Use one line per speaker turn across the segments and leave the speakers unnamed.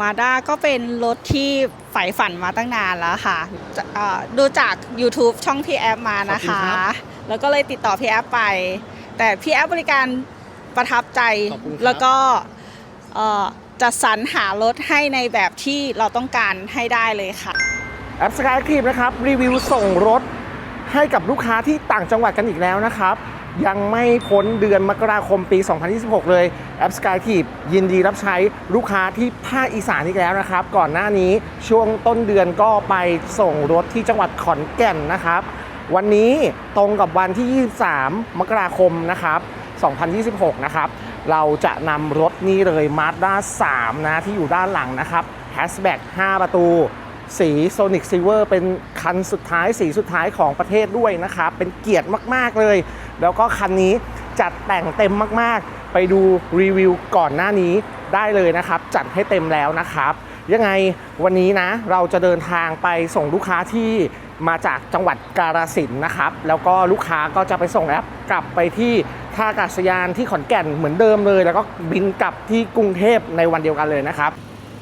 มาด้าก็เป็นรถที่ใฝ่ฝันมาตั้งนานแล้วค่ะจะเอ่อดูจาก YouTube ช่องพี่แอฟมานะ
ขอบคุณ
คะ
ครับ
แล้วก็เลยติดต่อพี่แอฟไป แต่พี่แอฟบริการประทับใจ
ขอบคุณครับ
แล้วก็เอ่อจัดสรรหารถให้ในแบบที่เราต้องการให้ได้เลยค่ะ
แอป Sky Active นะครับ รีวิวส่งรถให้กับลูกค้าที่ต่างจังหวัดกันอีกแล้วนะครับ ยังไม่พ้นเดือนมกราคมปี 2026 เลยแอป SkyTive ยินดีรับใช้ลูกค้าที่ภาคอีสานอีกแล้วนะครับ ก่อนหน้านี้ช่วงต้นเดือนก็ไปส่งรถที่จังหวัดขอนแก่นนะครับ วันนี้ตรงกับวันที่ 23 มกราคมนะครับ 2026 นะครับ เราจะนำรถนี้เลย Mazda 3 นะ ที่อยู่ด้านหลังนะครับ Hatchback 5 ประตูสี Sonic Silver เป็นคันสุดท้ายสีสุดท้ายของประเทศด้วยนะครับ เป็นเกียรติมาก ๆ เลย แล้วก็คันนี้จัดแต่งเต็มมากๆ ไปดูรีวิวก่อนหน้านี้ได้เลยนะครับ จัดให้เต็มแล้วนะครับ ยังไงวันนี้นะ เราจะเดินทางไปส่งลูกค้าที่มาจากจังหวัดกาฬสินธุ์นะครับ แล้วก็ลูกค้าก็จะไปส่งแอปกลับไปที่ท่าอากาศยานที่ขอนแก่นเหมือนเดิมเลย แล้วก็บินกลับที่กรุงเทพในวันเดียวกันเลยนะครับ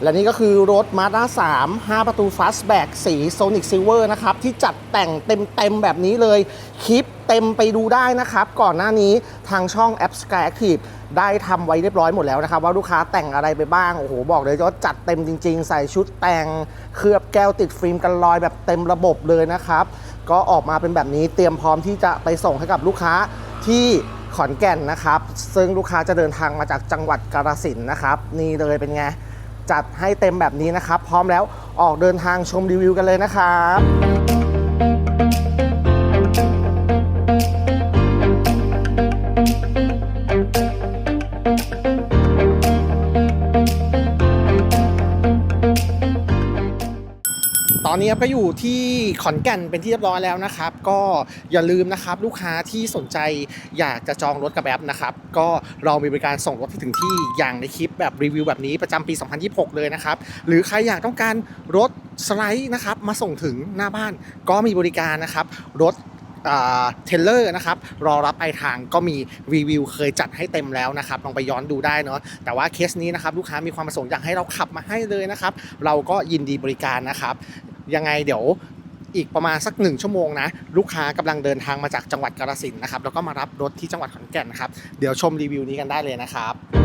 และนี่ก็คือรถ Mazda 3 5 ประตู Fastback สี Sonic Silver นะครับ ที่จัดแต่งเต็ม ๆ แบบนี้เลย คลิปเต็มไปดูได้นะครับ ก่อนหน้านี้ทางช่อง App Sky Active ได้ทำไว้เรียบร้อยหมดแล้วนะครับ ว่าลูกค้าแต่งอะไรไปบ้าง โอ้โห บอกเลยว่าจัดเต็มจริง ๆ ใส่ชุดแต่ง เคลือบแก้วติดฟิล์มกันรอยแบบเต็มระบบเลยนะครับ ก็ออกมาเป็นแบบนี้เตรียมพร้อมที่จะไปส่งให้กับลูกค้าที่ขอนแก่นนะครับ ซึ่งลูกค้าจะเดินทางมาจากจังหวัดกาฬสินธุ์นะครับ นี่เลยเป็นไง จัดให้เต็มแบบนี้นะครับ พร้อมแล้วออกเดินทางชมรีวิวกันเลยนะครับ อนนี้ก็อยู่ที่ขอนแก่นเป็นที่เรียบร้อยแล้วนะครับ ก็อย่าลืมนะครับลูกค้าที่สนใจอยากจะจองรถกับแอปนะครับ ก็เรามีบริการส่งรถที่ถึงที่อย่างในคลิปแบบรีวิวแบบนี้ประจำปี 2026 เลยนะครับ หรือใครอยากต้องการรถสไลด์นะครับมาส่งถึงหน้าบ้านก็มีบริการนะครับรถเทเลอร์นะครับรอรับปลายทางก็มีรีวิวเคยจัดให้เต็มแล้วนะครับลองไปย้อนดูได้เนาะแต่ว่าเคสนี้นะครับลูกค้ามีความประสงค์อยากให้เราขับมาให้เลยนะครับ เราก็ยินดีบริการนะครับ ยังไงเดี๋ยวอีกประมาณสักหนึ่งชั่วโมงนะลูกค้ากำลังเดินทางมาจากจังหวัดกาฬสินนะครับแล้วก็มารับรถที่จังหวัดขอนแก่นนะครับเดี๋ยวชมรีวิวนี้กันได้เลยนะครับ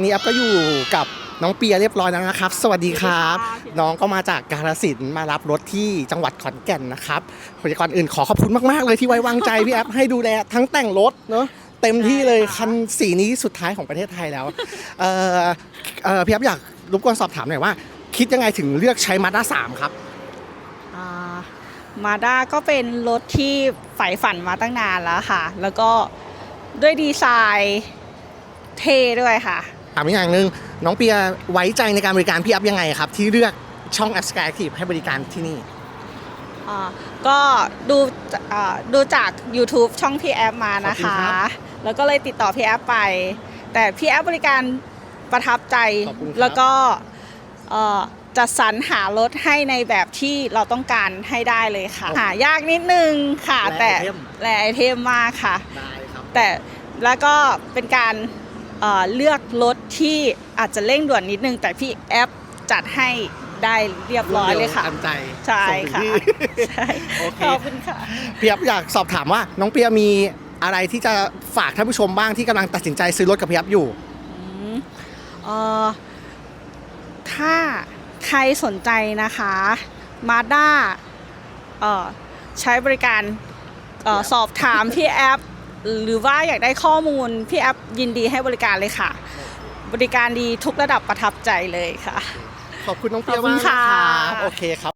อนนี้แอปก็อยู่กับน้องเปียเรียบร้อยแล้วนะครับ สวัสดีครับ
สวัสดีค่ะ
น้องก็มาจากกาฬสินธุ์มารับรถที่จังหวัดขอนแก่นนะครับก่อนอื่นขอขอบคุณมาก ๆ เลยที่ไว้วางใจพี่แอปให้ดูแลทั้งแต่งรถเนาะเต็มที่เลยคันสีนี้สุดท้ายของประเทศไทยแล้วเอ่อเอ่อพี่แอปอยากรบกวนสอบถามหน่อยว่า คิดยังไงถึงเลือกใช้มาด้าสามครับ
มาด้าก็เป็นรถที่ใฝ่ฝันมาตั้งนานแล้วค่ะ แล้วก็ด้วยดีไซน์เท่ด้วยค่ะ
ถามอีกอย่างหนึ่งน้องเปียไว้ใจในการบริการพี่แอปยังไงครับ ที่เลือกช่องแอปสกายทีให้บริการที่นี่
อ่าก็ดูอ่าดูจาก YouTube ช่องพี่แอฟมานะ
ขอบ
คะ
คุณครับ
แล้วก็เลยติดต่อพี่แอฟไป แต่พี่แอฟบริการประทับใจ
ขอบคุณครับ
แล้วก็เอ่อจัดสรรหารถให้ในแบบที่เราต้องการให้ได้เลยค่ะ หายากนิดนึงค่ะแต่แหล่ไอเทมมากค่ะ
ได้ครับ
แต่แล้วก็เป็นการ เอ่อเลือกรถที่อาจจะเร่งด่วนนิดนึง แต่พี่แอปจัดให้ได้เรียบร้อยเลยค่ะ
ทันใจ
ใช่
ส่งถึง
ค่ะ
ที่
ใช่
โอเค
ขอบคุณค่ะ
พี่แอฟอยากสอบถามว่า น้องเปียมีอะไรที่จะฝากท่านผู้ชมบ้างที่กำลังตัดสินใจซื้อรถกับพี่แอฟอยู่
อืมเอ่อถ้าใครสนใจนะคะมาด้าใช้บริการเอ่อสอบถามพี่แอป หรือว่าอยากได้ข้อมูลพี่แอปยินดีให้บริการเลยค่ะ บริการดีทุกระดับประทับใจเลยค่ะ
ขอบคุณน้องเปีย
ขอบคุณ
มากนะ
ค่ะ
ครับโอเคครับ